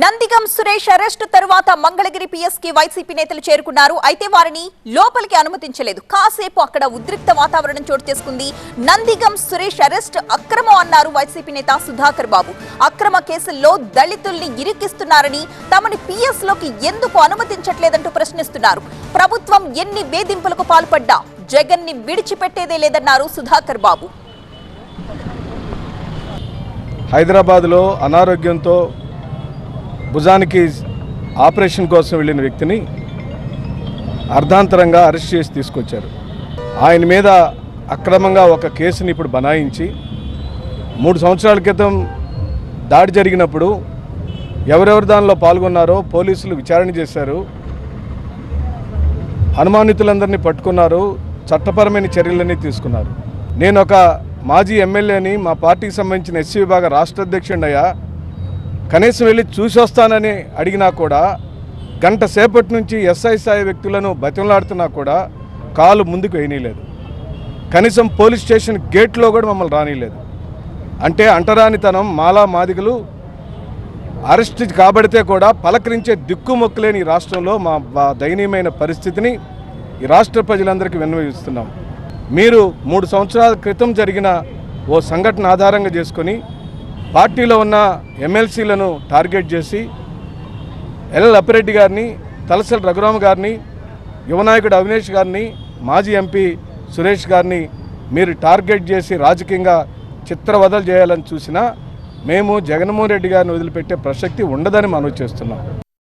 Nandigam Suresh arrest తరువాత Mangalagiri పిఎస్కి YCP నేతలు చేరుకున్నారు. అయితే వారిని లోపలికి అనుమతించలేదు. కాసేపు అక్కడ ఉద్రిక్త వాతావరణం చోటు చేసుకుంది. నందిగం సురేష్ అరెస్ట్ అక్రమం అన్నారు వైసీపీ నేత సుధాకర్ బాబు. అక్రమ కేసుల్లో దళితుల్ని ఇరికిస్తున్నారని తమని పిఎస్లోకి ఎందుకు అనుమతించట్లేదంటూ ప్రశ్నిస్తున్నారు. ప్రభుత్వం ఎన్ని వేధింపులకు పాల్పడ్డా జగన్ని విడిచిపెట్టేదే లేదన్నారు సుధాకర్ బాబు. హైదరాబాద్లో అనారోగ్యంతో భుజానికి ఆపరేషన్ కోసం వెళ్ళిన వ్యక్తిని అర్ధాంతరంగా అరెస్ట్ చేసి తీసుకొచ్చారు. ఆయన మీద అక్రమంగా ఒక కేసుని ఇప్పుడు బనాయించి మూడు సంవత్సరాల క్రితం దాడి జరిగినప్పుడు ఎవరెవరు దానిలో పాల్గొన్నారో పోలీసులు విచారణ చేశారు. అనుమానితులందరినీ పట్టుకున్నారు చట్టపరమైన చర్యలన్నీ తీసుకున్నారు. నేను ఒక మాజీ ఎమ్మెల్యేని మా పార్టీకి సంబంధించిన ఎస్సీ విభాగ రాష్ట్ర అధ్యక్షుడయ్యా కనీసం వెళ్ళి చూసి వస్తానని అడిగినా కూడా గంట సేపటి నుంచి ఎస్ఐ స్థాయి వ్యక్తులను బతిమలాడుతున్నా కూడా కాలు ముందుకు వేయనీయలేదు. కనీసం పోలీస్ స్టేషన్ గేట్లో కూడా మమ్మల్ని రానియలేదు. అంటే అంటరానితనం మాలా మాదిగలు అరెస్ట్ కాబడితే కూడా పలకరించే దిక్కుమొక్కులేని ఈ రాష్ట్రంలో మా మా దయనీయమైన పరిస్థితిని ఈ రాష్ట్ర ప్రజలందరికీ విన్నవిస్తున్నాం. మీరు మూడు సంవత్సరాల క్రితం జరిగిన ఓ సంఘటన ఆధారంగా చేసుకొని పార్టీలో ఉన్న ఎమ్మెల్సీలను టార్గెట్ చేసి ఎల్ అప్పిరెడ్డి గారిని తలసరి రఘురామ గారిని యువనాయకుడు అవినేష్ గారిని మాజీ ఎంపీ సురేష్ గారిని మీరు టార్గెట్ చేసి రాజకీయంగా చిత్రవదలు చేయాలని చూసినా మేము జగన్మోహన్ రెడ్డి గారిని వదిలిపెట్టే ప్రసక్తి ఉండదని మనవి చేస్తున్నాం.